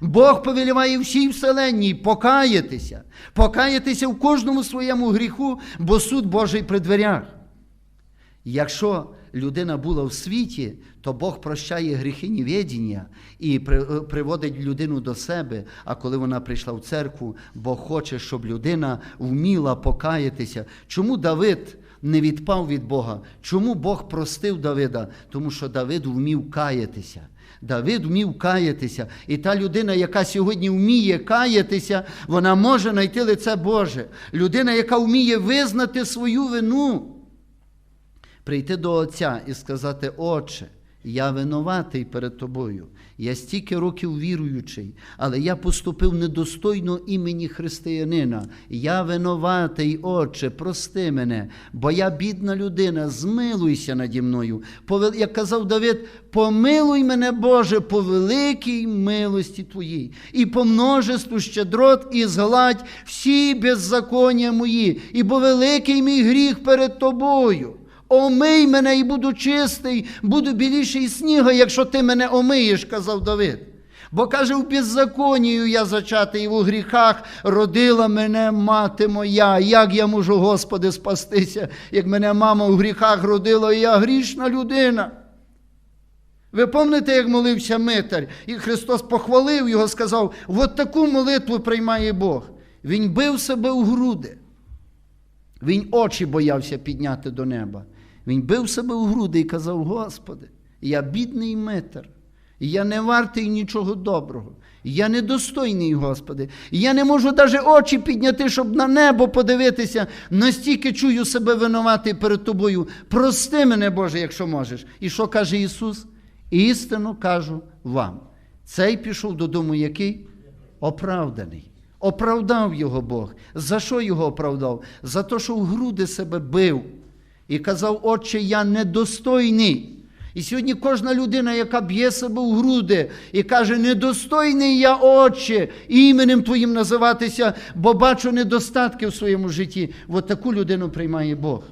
Бог повеліває всій вселенній покаятися, покаятися в кожному своєму гріху, бо суд Божий при дверях. Якщо людина була в світі, то Бог прощає гріхи невідіння і е, приводить людину до себе. А коли вона прийшла в церкву, Бог хоче, щоб людина вміла покаятися. Чому Давид не відпав від Бога? Чому Бог простив Давида? Тому що Давид вмів каятися. Давид вмів каятися. І та людина, яка сьогодні вміє каятися, вона може знайти лице Боже. Людина, яка вміє визнати свою вину прийти до Отця і сказати, Отче, я винуватий перед тобою. Я стільки років віруючий, але я поступив недостойно імені християнина. Я винуватий, Отче, прости мене, бо я бідна людина, змилуйся наді мною. Як казав Давид, помилуй мене, Боже, по великій милості Твоїй, і по множеству щедрот і згладь всі беззаконня мої, ібо великий мій гріх перед тобою. Омий мене і буду чистий, буду біліший сніга, якщо ти мене омиєш, казав Давид. Бо каже, в беззаконію я зачатий, і в гріхах родила мене мати моя. Як я можу, Господи, спастися, як мене мама в гріхах родила, і я грішна людина. Ви пам'ятаєте, як молився Митар, і Христос похвалив його, сказав: от таку молитву приймає Бог. Він бив себе у груди. Він очі боявся підняти до неба. Він бив себе у груди і казав: Господи, я бідний метр, я не вартий нічого доброго. Я недостойний, Господи. Я не можу навіть очі підняти, щоб на небо подивитися. Настільки чую себе винуватий перед тобою. Прости мене, Боже, якщо можеш. І що каже Ісус? Істину кажу вам. Цей пішов додому, який? Оправданий. Оправдав його Бог. За що його оправдав? За те, що в груди себе бив і казав, Отче, я недостойний. І сьогодні кожна людина, яка б'є себе в груди і каже, недостойний я, Отче, іменем Твоїм називатися, бо бачу недостатки в своєму житті. От таку людину приймає Бог.